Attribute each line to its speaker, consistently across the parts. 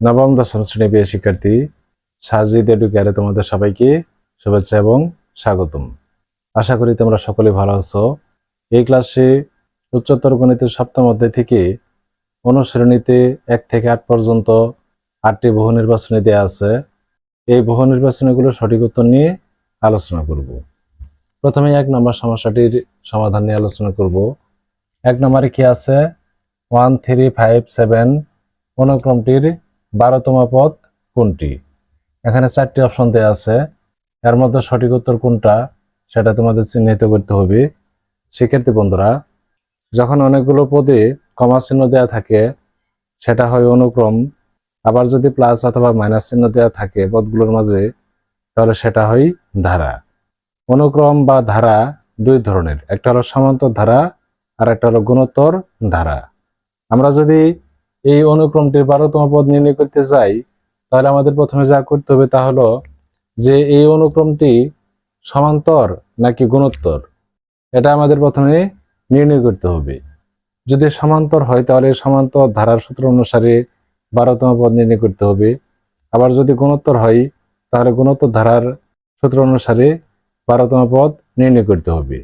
Speaker 1: নবম, দশম শ্রেণি প্রিয় শিক্ষার্থী সাজিদ এডুকেয়ারে তোমাদের সবাইকে শুভেচ্ছা এবং স্বাগতম। আশা করি তোমরা সকলে ভালো আছো। এই ক্লাসে উচ্চতর গণিতের সপ্তম অধ্যায় থেকে অনুশ্রেণীতে এক থেকে আট পর্যন্ত আটটি বহু নির্বাচনী দেওয়া আছে। এই বহু নির্বাচনীগুলো সঠিক উত্তর নিয়ে আলোচনা করব। প্রথমে এক নম্বর সমস্যাটির সমাধান নিয়ে আলোচনা করব। এক নম্বরে কি আছে? ওয়ান থ্রি ফাইভ সেভেন অনুক্রমটির বারোতম পদ কোনটি? এখানে চারটি অপশন দেওয়া আছে। এর মধ্যে সঠিক উত্তর কোনটা, সেটা তোমাদের চিহ্নিত করতে হবে। শিক্ষার্থী বন্ধুরা, যখন অনেকগুলো পদে কমা চিহ্ন দেওয়া থাকে, সেটা হয় অনুক্রম। আবার যদি প্লাস অথবা মাইনাস চিহ্ন দেওয়া থাকে পদগুলোর মাঝে, তাহলে সেটা হয় ধারা। অনুক্রম বা ধারা দুই ধরনের, একটা হলো সমান্তর ধারা আর একটা হলো গুণোত্তর ধারা। আমরা যদি এই অনুক্রমটির বারোতম পদ নির্ণয় করতে যাই তাহলে আমাদের প্রথমে যা করতে হবে তা হলো যে এই অনুক্রমটি সমান্তর নাকি গুণোত্তর, এটা আমাদের প্রথমে নির্ণয় করতে হবে। যদি সমান্তর হয় তাহলে সমান্তর ধারার সূত্র অনুসারে বারোতম পদ নির্ণয় করতে হবে। আবার যদি গুণোত্তর হয়, তাহলে গুণোত্তর ধারার সূত্র অনুসারে বারোতম পদ নির্ণয় করতে হবে।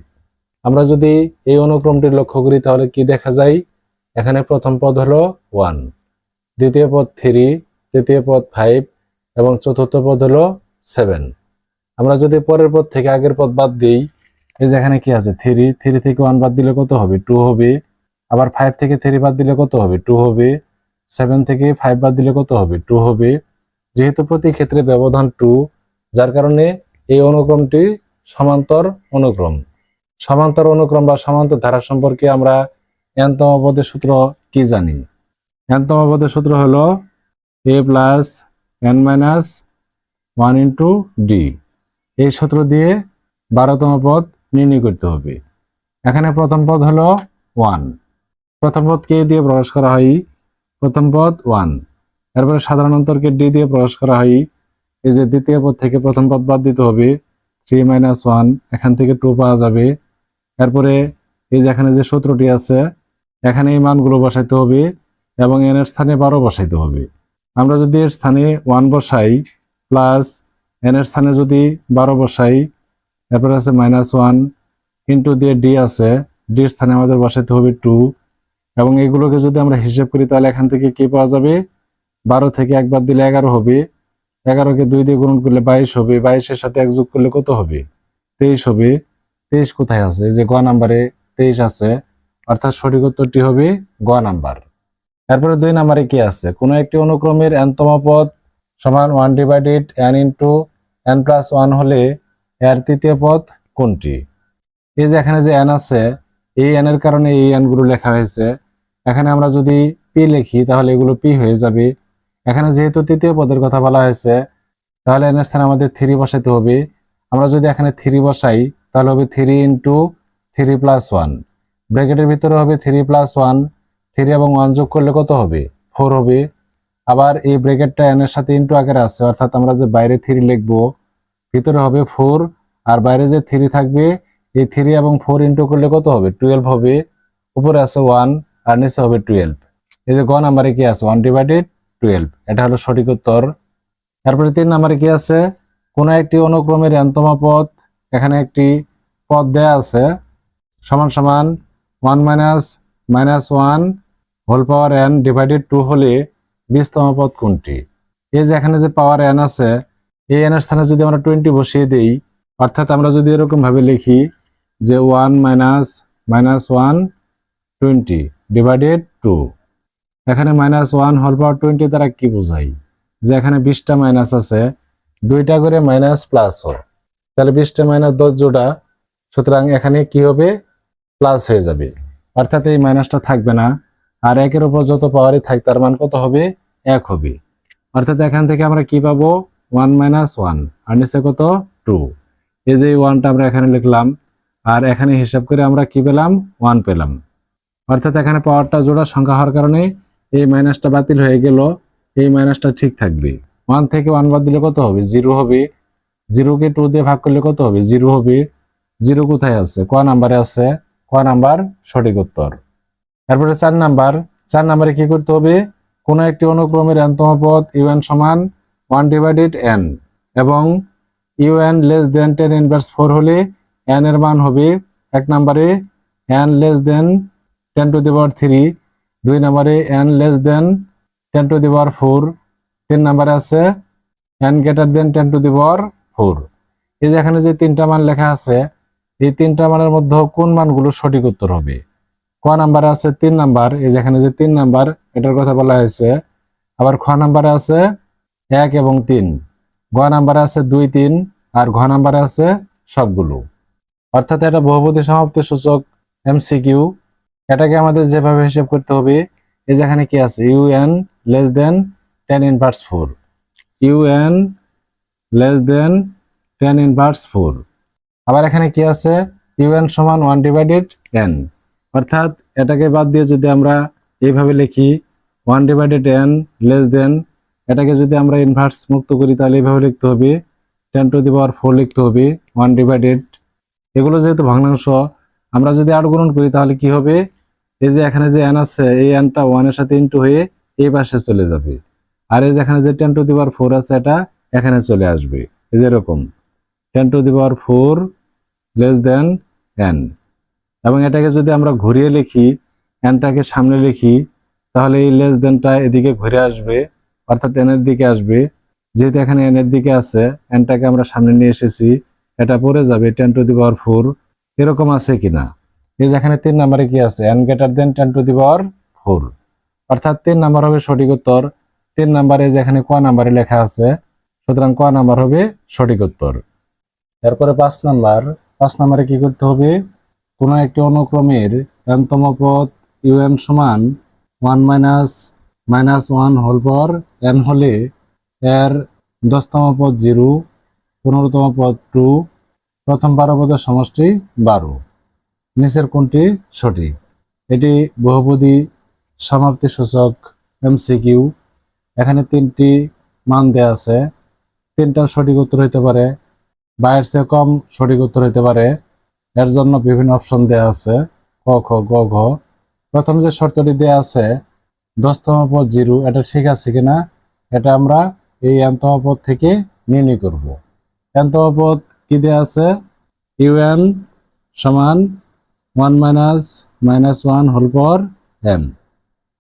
Speaker 1: আমরা যদি এই অনুক্রমটি লক্ষ্য করি, তাহলে কি দেখা যায়? এখানে প্রথম পদ হলো ওয়ান দ্বিতীয় পদ থ্রি তৃতীয় পদ ফাইভ এবং চতুর্থ পদ হলো সেভেন আমরা যদি পরের পদ থেকে আগের পদ বাদ দিই, এই যে এখানে কি আছে? থ্রি থ্রি থেকে ওয়ান বাদ দিলে কত হবে? টু হবে। আবার ফাইভ থেকে থ্রি বাদ দিলে কত হবে? টু হবে। সেভেন থেকে ফাইভ বাদ দিলে কত হবে? টু হবে। যেহেতু প্রতি ক্ষেত্রে ব্যবধান টু যার কারণে এই অনুক্রমটি সমান্তর অনুক্রম। সমান্তর অনুক্রম বা সমান্তর ধারা সম্পর্কে আমরা এনতম পদের সূত্র কি জানি? এনতম পদের সূত্র হলো A plus N minus one into D এই সূত্র দিয়ে বারোতম পদ নির্ণয় করতে হবে। এখানে প্রথম পদ হলো ওয়ান প্রথম পদ কে দিয়ে প্রকাশ করা হয়? প্রথম পদ ওয়ান এরপরে সাধারণ অন্তরকে ডি দিয়ে প্রকাশ করা হয়? এই যে দ্বিতীয় পদ থেকে প্রথম পদ বাদ দিতে হবে। থ্রি মাইনাস ওয়ান এখান থেকে টু পাওয়া যাবে। এরপরে এই যে এখানে যে সূত্রটি আছে এখানে এই মানগুলো বসাইতে হবে এবং এন এর স্থানে বারো বসাইতে হবে। আমরা যদি এর স্থানে ওয়ান বসাই প্লাস এন এর স্থানে যদি বারো বসাই, এরপরে আছে মাইনাস ওয়ান ইন্টু দিয়ে ডি আছে ডির স্থানে আমাদের বসাইতে হবে টু এবং এগুলোকে যদি আমরা হিসেব করি তাহলে এখান থেকে কি পাওয়া যাবে? বারো থেকে একবার দিলে এগারো হবে। এগারোকে দুই দিয়ে গুণ করলে বাইশ হবে। বাইশের সাথে এক যোগ করলে কত হবে? তেইশ হবে। তেইশ কোথায় আছে? যে গ নাম্বারে তেইশ আছে। অর্থাৎ সঠিক উত্তরটি হবে গ নাম্বার। তারপরে দুই নাম্বারে কি আছে? কোনো একটি অনুক্রমের এনতম পদ সমান one divided N into N plus one হলে এর তৃতীয় পদ কোনটি? এই যে এখানে যে এন আছে, এই এন এর কারণে এই এনগুলো লেখা হয়েছে। এখানে আমরা যদি পি লিখি, তাহলে এগুলো পি হয়ে যাবে। এখানে যেহেতু তৃতীয় পদের কথা বলা হয়েছে, তাহলে এন স্থানে আমাদের থ্রি বসাইতে হবে। আমরা যদি এখানে থ্রি বসাই, তাহলে হবে three into three plus one ব্র্যাকেটের ভিতরে হবে থ্রি প্লাস ওয়ান থ্রি এবং ওয়ান যোগ করলে কত হবে? ফোর হবে। আবার এই ব্র্যাকেটটা এন এর সাথে ইন্টু আকারে আছে, অর্থাৎ আমরা যে বাইরে থ্রি লিখব, ভিতরে হবে ফোর আর বাইরে যে থ্রি থাকবে, এই থ্রি এবং ফোর ইন্টু করলে কত হবে? টুয়েলভ হবে। উপরে আছে ওয়ান আর নিচে হবে টুয়েলভ এই যে গ নাম্বারে কি আছে? ওয়ান ডিভাইডেড টুয়েলভ এটা হলো সঠিক উত্তর। তারপরে তিন নাম্বারে কি আছে? কোন একটি অনুক্রমের এনতম পথ এখানে একটি পথ দেয়া আছে, সমান সমান one minus minus one whole power N divided two হলে বিশতম পদ কোনটি? এই যে এখানে যে পাওয়ার এন আছে, এই এন এর স্থানে যদি আমরা টোয়েন্টি বসিয়ে দেই, অর্থাৎ আমরা যদি এরকম ভাবে লিখি যে one minus minus one twenty divided two এখানে minus one whole power twenty দ্বারা কি বোঝাই? যে এখানে বিশটা মাইনাস আছে, দুইটা করে মাইনাস প্লাস ও তাহলে বিশটা মাইনাস দশ জোড়া, সুতরাং এখানে কি হবে? প্লাস হয়ে যাবে। অর্থাৎ এই মাইনাসটা থাকবে না। আর একের উপর যত পাওয়ারই থাক, তার মান কত হবে? এক হবে। অর্থাৎ এখান থেকে আমরা কি পাবো? ওয়ান মাইনাস ওয়ান আর নিচে কত? টু এই যে ওয়ানটা আমরা এখানে লিখলাম, আর এখানে হিসাব করে আমরা কি পেলাম? ওয়ান পেলাম। অর্থাৎ এখানে পাওয়ারটা জোড়া সংখ্যা হওয়ার কারণে এই মাইনাসটা বাতিল হয়ে গেল। এই মাইনাসটা ঠিক থাকবে। ওয়ান থেকে ওয়ান বাদ দিলে কত হবে? জিরো হবে। জিরোকে টু দিয়ে ভাগ করলে কত হবে? জিরো হবে। জিরো কোথায় আছে? ক নাম্বারে আছে? ক নাম্বার সঠিক উত্তর। তারপরে চার নাম্বার, চার নাম্বারে কি করতে হবে? কোনো একটি অনুক্রমের এনতম পদ ইউএন সমান ওয়ান ডিভাইডেড এন এবং U N less than ten inverse four হলে এন এর মান হবে এক নম্বরে N less than ten to the power three, দুই নম্বরে N less than ten to the power four, তিন নম্বরে আছে N greater than ten to the power four. এই যে এখানে যে তিনটা মান লেখা আছে এই তিনটা মানের মধ্যে কোন মানগুলো সঠিক উত্তর হবে? ক নাম্বারে আছে তিন নাম্বার, এই যেখানে যে তিন নাম্বার, এটার কথা বলা হয়েছে। আবার খ নাম্বারে আছে এক এবং তিন। গ নাম্বারে আছে দুই, তিন, আর ঘ নাম্বারে আছে সবগুলো। অর্থাৎ এটা বহুপতি সমাপ্তি সূচক এমসিকিউ। এটাকে আমাদের যেভাবে হিসেব করতে হবে, এই যেখানে কি আছে? U N less than ten inverse four. U N less than ten inverse four. আবার এখানে কি আছে? ইউএন সমান ওয়ান ডিভাইডেড এন অর্থাৎ এটাকে বাদ দিয়ে যদি আমরা এইভাবে লিখি one divided N less than এটাকে যদি আমরা ইনভার্স মুক্ত করি, তাহলে এইভাবে লিখতে হবে ten to the power four লিখতে হবে ওয়ান ডিভাইডেড এগুলো যেহেতু ভগ্নাংশ, আমরা যদি আট গুণন করি, তাহলে কি হবে? এই যে এখানে যে এন আছে, এই এনটা ওয়ানের সাথে ইন্টু হয়ে এই পাশে চলে যাবে। আর এই যে এখানে যে ten to the power four আছে, এটা এখানে চলে আসবে। এই যে এরকম। Ten to the power four less than N এবং এটাকে যদি আমরা ঘুরিয়ে লিখি এনটাকে সামনে লিখি, তাহলে এই লেস দেনটা এদিকে ঘুরে আসবে, অর্থাৎ এনের দিকে আসবে। যেহেতু এখানে এনের দিকে আছে এনটাকে আমরা সামনে নিয়ে এসেছি, এটা পড়ে যাবে ten to the power four এরকম আছে কিনা এই যে এখানে তিন নাম্বারে কি আছে? N greater than ten to the power four অর্থাৎ তিন নাম্বার হবে সঠিক উত্তর। তিন নাম্বারে যেখানে ক নাম্বারে লেখা আছে, সুতরাং ক নাম্বার হবে সঠিক উত্তর। এরপরে পাঁচ নাম্বার পাঁচ নাম্বারে কি করতে হবে? কোনো একটি অনুক্রমের এনতম পদ ইউএন সমান ওয়ান মাইনাস মাইনাস ওয়ান হল পর এন হলে এর দশতম পদ জিরো পনেরোতম পদ টু প্রথম বারো পদের সমষ্টি বারো। নিচের কোনটি? সঠিক। এটি বহুপদী সমাপ্তি সূচক এমসিকিউ এখানে তিনটি মান দেয়া আছে। তিনটার সঠিক উত্তর হইতে পারে। বা এর চেয়ে কম সঠিক উত্তর হইতে পারে। এর জন্য বিভিন্ন অপশন দেয়া আছে। ক, খ, গ, ঘ। প্রথম যে শর্তটি দেয়া আছে, দশতম পদ জিরো, এটা ঠিক আছে কিনা? এটা আমরা এই এনতম পদ থেকে নির্ণয় করব। এনতম পদ কি দেয়া আছে? ইউএন সমান ওয়ান মাইনাস মাইনাস ওয়ান হল পর এন।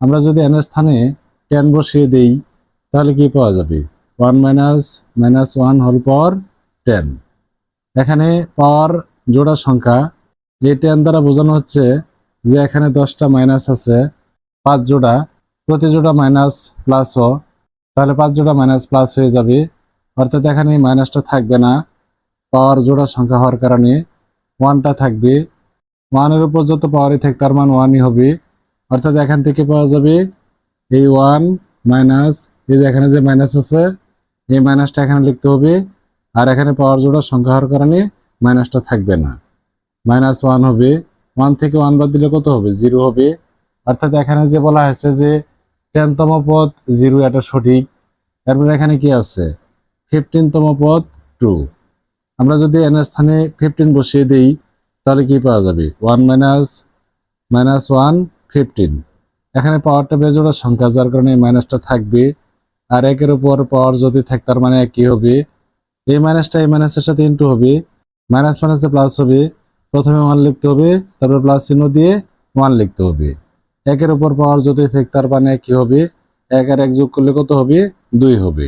Speaker 1: আমরা যদি এন এর স্থানে টেন বসিয়ে দিই, তাহলে কি পাওয়া যাবে? ওয়ান মাইনাস মাইনাস ওয়ান হল পর টেন। এখানে পাওয়ার জোড়া সংখ্যা এই টেন দ্বারা বোঝানো হচ্ছে যে এখানে দশটা মাইনাস আছে, পাঁচ জোড়া, প্রতি জোড়া মাইনাস প্লাস হ, তাহলে পাঁচ জোড়া মাইনাস প্লাস হয়ে যাবে। অর্থাৎ এখানে মাইনাসটা থাকবে না, পাওয়ার জোড়া সংখ্যা হওয়ার কারণে ওয়ানটা থাকবে। ওয়ানের উপর যত পাওয়ারই থাক, তার মান ওয়ানই হবে। অর্থাৎ এখান থেকে পাওয়া যাবে এই ওয়ান মাইনাস এই যে এখানে যে মাইনাস আছে, এই মাইনাসটা এখানে লিখতে হবে আর এখানে পাওয়ার জোড়া সংখ্যা হওয়ার কারণে মাইনাসটা থাকবে না। মাইনাস ওয়ান হবে ওয়ান থেকে ওয়ান বাদ দিলে কত হবে? জিরো হবে। অর্থাৎ এখানে যে বলা হয়েছে যে টেনতম পদ জিরো এটা সঠিক। তারপরে এখানে কি আছে? ফিফটিনতম পদ টু আমরা যদি এন স্থানে ফিফটিন বসিয়ে দিই, তাহলে কি পাওয়া যাবে? One minus minus one fifteen এখানে পাওয়ারটা বেজোড়া সংখ্যা যার কারণে মাইনাসটা থাকবে। আর একের উপর পাওয়ার যদি থাকে, তার মানে কি হবে। এই মাইনাসটা এই মাইনাসের সাথে ইন্টু হবে। মাইনাস মাইনাসে প্লাস হবে। প্রথমে ওয়ান লিখতে হবে, তারপর প্লাস চিহ্ন দিয়ে ওয়ান লিখতে হবে। একের উপর পাওয়ার যদি থাকে, তার মানে কি হবে? এক আর এক যোগ করলে কত হবে? দুই হবে।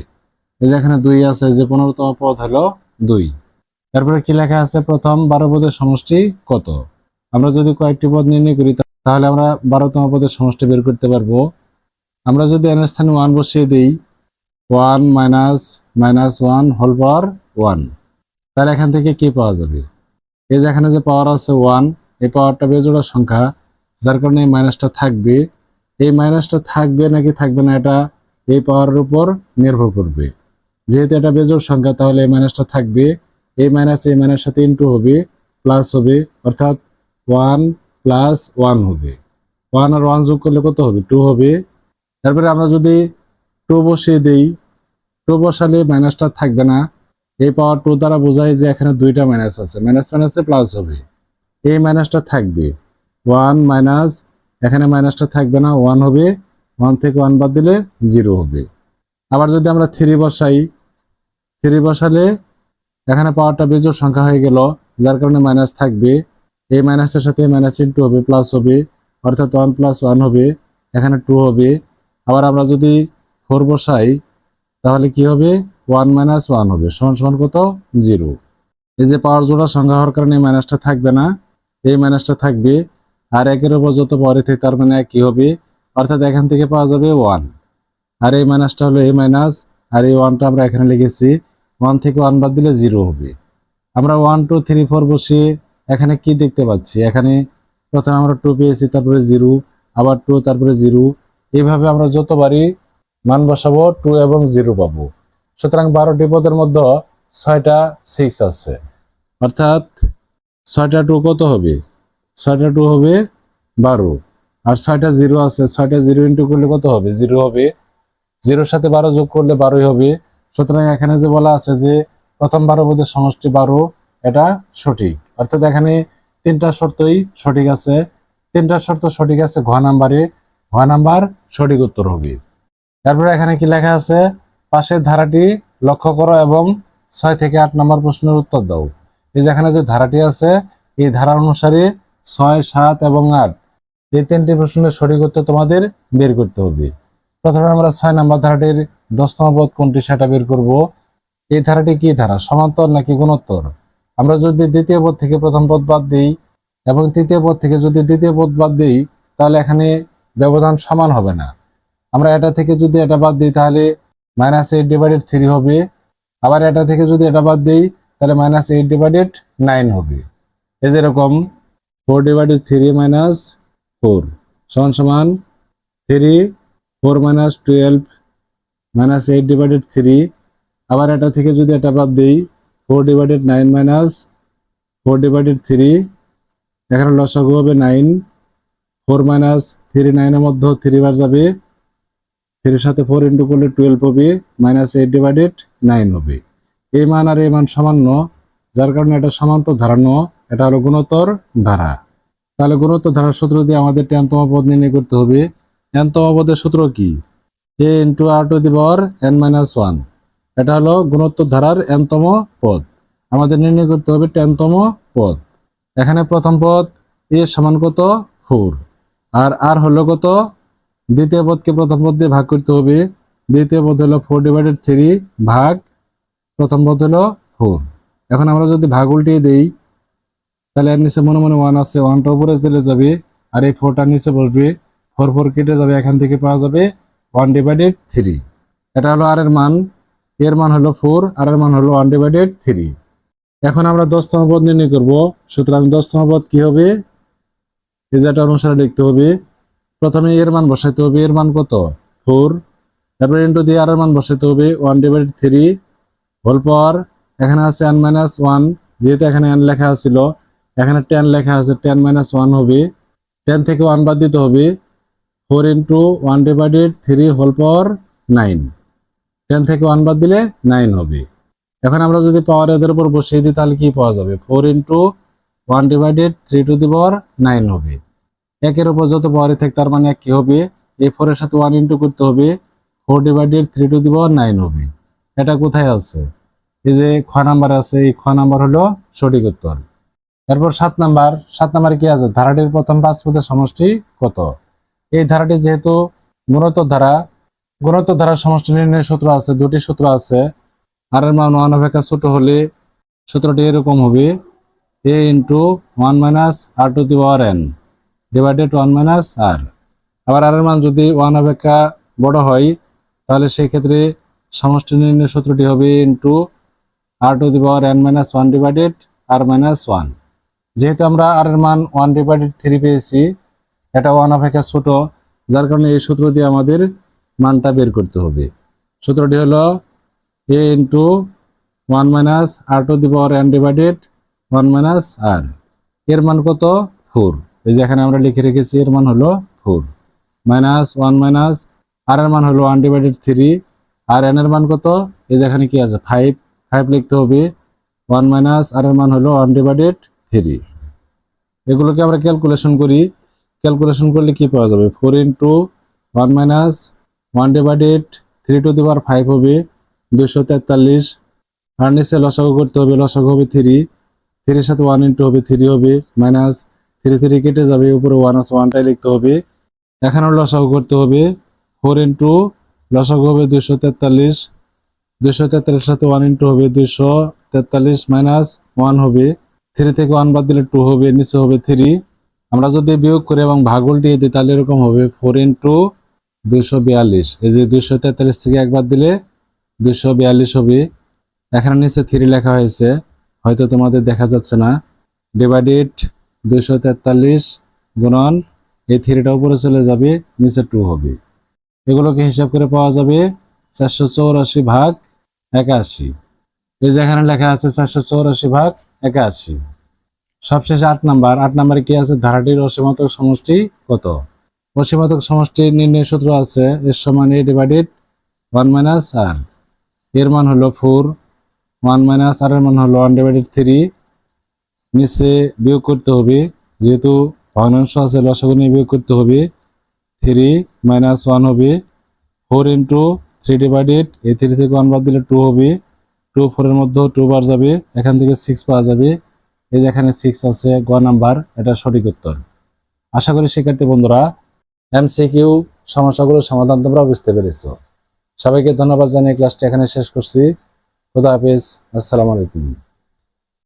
Speaker 1: এই যে এখানে দুই আছে, যে পনেরোতম পদ হলো দুই। তারপরে কি লেখা আছে? প্রথম বারো পদের সমষ্টি কত? আমরা যদি কয়েকটি পদ নির্ণয় করি, তাহলে আমরা বারোতম পদের সমষ্টি বের করতে পারব। আমরা যদি এন স্থানে ওয়ান বসিয়ে দিই one minus minus one whole power one. তাহলে এখান থেকে কি পাওয়া যাবে? এই যে এখানে যে পাওয়ার আছে ওয়ান, এই পাওয়ারটা বেজোড়া সংখ্যা, যার কারণে এই মাইনাসটা থাকবে। এই মাইনাসটা থাকবে নাকি থাকবে না, এটা এই পাওয়ারের উপর নির্ভর করবে। যেহেতু এটা বেজোড় সংখ্যা, তাহলে এই মাইনাসটা থাকবে। এই মাইনাস এই মাইনাস সাথে ইন্টু হবে, প্লাস হবে, অর্থাৎ ওয়ান প্লাস ওয়ান হবে। ওয়ান আর ওয়ান যোগ করলে কত হবে? টু হবে। তারপরে আমরা যদি টু বসিয়ে দিই টু বসালে মাইনাসটা থাকবে না। এই পাওয়ার টু দ্বারা বোঝায় যে এখানে দুইটা মাইনাস আছে। মাইনাস মাইনাসে প্লাস হবে। এই মাইনাসটা থাকবে। ওয়ান মাইনাস এখানে মাইনাসটা থাকবে না ওয়ান হবে। ওয়ান থেকে ওয়ান বাদ দিলে জিরো হবে। আবার যদি আমরা থ্রি বসাই থ্রি বসালে এখানে পাওয়ারটা বেজোর সংখ্যা হয়ে গেল, যার কারণে মাইনাস থাকবে। এই মাইনাসের সাথে মাইনাস ইন্টু হবে প্লাস হবে। অর্থাৎ ওয়ান প্লাস ওয়ান হবে, এখানে টু হবে। আবার আমরা যদি ফোর বসাই তাহলে কি হবে? ওয়ান মাইনাস ওয়ান হবে। সমান সমান কত? জিরো এই যে পাওয়ার জোড়া সংখ্যা হওয়ার কারণে মাইনাসটা থাকবে না। এই মাইনাসটা থাকবে। আর একের উপর যত পাওয়ারে থাকে, তার মানে কি হবে? অর্থাৎ এখান থেকে পাওয়া যাবে ওয়ান আর এই মাইনাসটা হলো এই মাইনাস আর এই ওয়ানটা আমরা এখানে লিখেছি। ওয়ান থেকে ওয়ান বাদ দিলে জিরো হবে। আমরা ওয়ান টু থ্রি ফোর বসিয়ে এখানে কি দেখতে পাচ্ছি? এখানে প্রথমে আমরা টু পেয়েছি, তারপরে জিরো আবার টু তারপরে জিরো এইভাবে আমরা যতবারই মান বসাবো টু এবং জিরো পাবো। সুতরাং বারোটি পদের মধ্যে ছয়টা সিক্স আছে। অর্থাৎ ছয়টা টু কত হবে? ছয়টা টু হবে বারো। আর ছয়টা জিরো আছে, ছয়টা জিরো ইন্টু করলে কত হবে? জিরো হবে। জিরোর সাথে বারো যোগ করলে বারোই হবে। সুতরাং এখানে যে বলা আছে যে প্রথম বারো বোধের সমষ্টি বারো, এটা সঠিক। অর্থাৎ এখানে তিনটা শর্তই সঠিক আছে। তিনটা শর্ত সঠিক আছে ঘ নাম্বারে। ঘ নাম্বার সঠিক উত্তর হবে। তারপরে এখানে কি লেখা আছে? পাশের ধারাটি লক্ষ্য করো এবং ছয় থেকে আট নম্বর প্রশ্নের উত্তর দাও। এই যে এখানে যে ধারাটি আছে, এই ধারা অনুসারে ছয়, সাত এবং আট, এই তিনটি প্রশ্নের সঠিক উত্তর তোমাদের বের করতে হবে। প্রথমে আমরা ছয় নম্বর ধারাটির দশতম পদ কোনটি সেটা বের করব। এই ধারাটি কি ধারা, সমান্তর নাকি গুণোত্তর? আমরা যদি দ্বিতীয় পদ থেকে প্রথম পদ বাদ দিই এবং তৃতীয় পদ থেকে যদি দ্বিতীয় পদ বাদ দিই, তাহলে এখানে ব্যবধান সমান হবে না। আমরা এটা থেকে যদি এটা বাদ দিই, তাহলে মাইনাস এইট ডিভাইডেড থ্রি হবে। আবার এটা থেকে যদি এটা বাদ দিই, তাহলে মাইনাস এইট ডিভাইডেড নাইন হবে। এই যেরকম four divided three minus four সমান সমান three four minus twelve minus eight divided three আবার এটা থেকে যদি এটা বাদ দিই four divided nine minus four divided three এখানে লসাগু হবে নাইন ফোর মাইনাস থ্রি নাইনের মধ্যে থ্রি বার যাবে। থ্রির সাথে ফোর ইন্টু করলে টুয়েলভ হবে মাইনাস এইট ডিভাইডেড নাইন হবে। এই মান আর এই মান সামান্য, যার কারণে এটা সমান্তর ধারানো, এটা হলো গুণোত্তর ধারা। তাহলে গুণোত্তর ধারার সূত্র দিয়ে আমাদের টেনতম পদ নির্ণয় করতে হবে। এনতম পদের সূত্র কি? A into R to the power N minus one এটা হলো গুণোত্তর ধারার এনতম পদ। আমাদের নির্ণয় করতে হবে টেনতম পদ। এখানে প্রথম পদ এ সমান কত? ফোর আর আর হলো কত? দ্বিতীয় পদকে প্রথম পদ দিয়ে ভাগ করতে হবে। দ্বিতীয় পদ হলো ফোর ডিভাইডেড থ্রি ভাগ, প্রথম পদ হলো ফোর এখন আমরা যদি ভাগ উল্টিয়ে দেই, তাহলে এর নিচে মনে মনে ওয়ান আছে ওয়ানটা উপরে চলে যাবে, আর এই ফোরটা নিচে বসবে। ফোর ফোর কেটে যাবে, এখান থেকে পাওয়া যাবে ওয়ান ডিভাইডেড থ্রি এটা হলো আর এর মান এর মান হলো ফোর আর এর মান হলো ওয়ান ডিভাইডেড থ্রি এখন আমরা দশতম পদ নির্ণয় করব। সুতরাং দশতম পদ কি হবে? রেজাল্ট অনুসারে লিখতে হবে। প্রথমে এর মান বসাইতে হবে, এর মান কত? ফোর। তারপরে ইন্টু দিয়ে আর মান বসাইতে হবে one divide three whole power এখানে আছে এন মাইনাস ওয়ান যেহেতু এখানে এন লেখা ছিল, এখানে টেন লেখা আছে টেন মাইনাস ওয়ান হবে। টেন থেকে ওয়ান বাদ দিতে হবে four into one divided three whole power nine ten থেকে ওয়ান বাদ দিলে নাইন হবে। এখন আমরা যদি পাওয়ার এদের উপর বসিয়ে দিই, তাহলে কি পাওয়া যাবে? Four into one divided three to the power nine হবে। একের উপর যত পাওয়ারই থাকে, তার মানে কি হবে। এই ফোরের সাথে ওয়ান ইন্টু করতে হবে। Four divided three to the power nine হবে। এটা কোথায় আছে? এই যে খ নাম্বার আছে, এই খ নাম্বার হলো সঠিক উত্তর। এরপর সাত নাম্বার। সাত নাম্বারে কি আছে? ধারাটির প্রথম পাঁচ পদের সমষ্টি কত? এই ধারাটি যেহেতু গুণোত্তর ধারা, গুণোত্তর ধারার সমষ্টি নির্ণয়ের সূত্র আছে, দুটি সূত্র আছে। আর এর মান ওয়ান অপেক্ষা ছোট হলে সূত্রটি এরকম হবে। A into one minus r to the power n divided one minus r আবার আর এর মান যদি ওয়ান অপেক্ষা বড় হয়, তাহলে সেই ক্ষেত্রে সমষ্টি নির্ণয় সূত্রটি হবে into r to the power n minus one divided r minus one যেহেতু আমরা আর এর মান ওয়ান ডিভাইডেড থ্রি পেয়েছি, এটা ওয়ান অপেক্ষা ছোট, যার কারণে এই সূত্র দিয়ে আমাদের মানটা বের করতে হবে। সূত্রটি হলো a into one minus r to the power n divided one minus r এর মান কত? ফোর এই যে এখানে আমরা লিখে রেখেছি, এর মান হলো four minus one minus r এর মান হলো ওয়ান ডিভাইডেড থ্রি আর এন এর মান কত? এই যে এখানে কি আছে? ফাইভ ফাইভ লিখতে হবে। ওয়ান মাইনাস আর এর মান হলো ওয়ান ডিভাইডেড থ্রি এগুলোকে আমরা ক্যালকুলেশন করি। ক্যালকুলেশন করলে কি পাওয়া যাবে? Four into one minus one divided three to the power five হবে। দুশো তেতাল্লিশ। আর নিচে লসাগু করতে হবে। লসাগু হবে থ্রি থ্রির সাথে ওয়ান ইন্টু হবে থ্রি হবে। মাইনাস থ্রি থ্রি কেটে যাবে, উপরে ওয়ান আছে ওয়ানটাই লিখতে হবে। এখানেও লসাগু করতে হবে। ফোর ইন্টু লসাগু হবে দুশো তেতাল্লিশ দুশো তেতাল্লিশ সাথে ওয়ান ইন্টু হবে দুশো তেতাল্লিশ মাইনাস ওয়ান হবে। থ্রি থেকে ওয়ান বাদ দিলে টু হবে, নিচে হবে থ্রি আমরা যদি বিয়োগ করি এবং ভাগ উল্টিয়ে দিই, তাহলে এরকম হবে ফোর ইন্টু দুশো বিয়াল্লিশ। এই যে দুশো তেতাল্লিশ থেকে একবার দিলে দুশো বিয়াল্লিশ হবে। এখানে নিচে থ্রি লেখা হয়েছে। হয়তো তোমাদের দেখা যাচ্ছে না। ডিভাইডেড দুশো তেতাল্লিশ গুণন এই থ্রিটা উপরে চলে যাবে, নিচে টু হবে। এগুলোকে হিসাব করে পাওয়া যাবে চারশো চৌরাশি ভাগ একাশি। এই যে এখানে লেখা আছে চারশো চৌরাশি ভাগ একাশি। সবশেষে আট নাম্বার, আট নাম্বারে কি আছে? ধারাটির অসীমাতক সমষ্টি কত? অসীমাতক সমষ্টির নির্ণয় সূত্র আছে, এর সমান a divided one minus r এর মান হলো ফোর ওয়ান মাইনাস আর এর মান হলো ওয়ান ডিভাইডেড থ্রি নিচে বিয়োগ করতে হবে, যেহেতু ভগ্নাংশ আছে, লসাগু নিয়ে বিয়োগ করতে হবে। থ্রি মাইনাস ওয়ান হবে ফোর ইন্টু থ্রি ডিভাইডেড এই থ্রি থেকে ওয়ান বাদ দিলে টু হবে। টু ফোরের মধ্যে টু বার যাবে, এখান থেকে সিক্স পাওয়া যাবে। এই যে এখানে সিক্স আছে, গ নাম্বার এটা সঠিক উত্তর। আশা করি শিক্ষার্থী বন্ধুরা এমসিকিউ সমস্যাগুলোর সমাধান তোমরা বুঝতে পেরেছ। সবাইকে ধন্যবাদ জানিয়ে ক্লাসটি এখানে শেষ করছি। খুদা হাফিজ, আসসালামু আলাইকুম।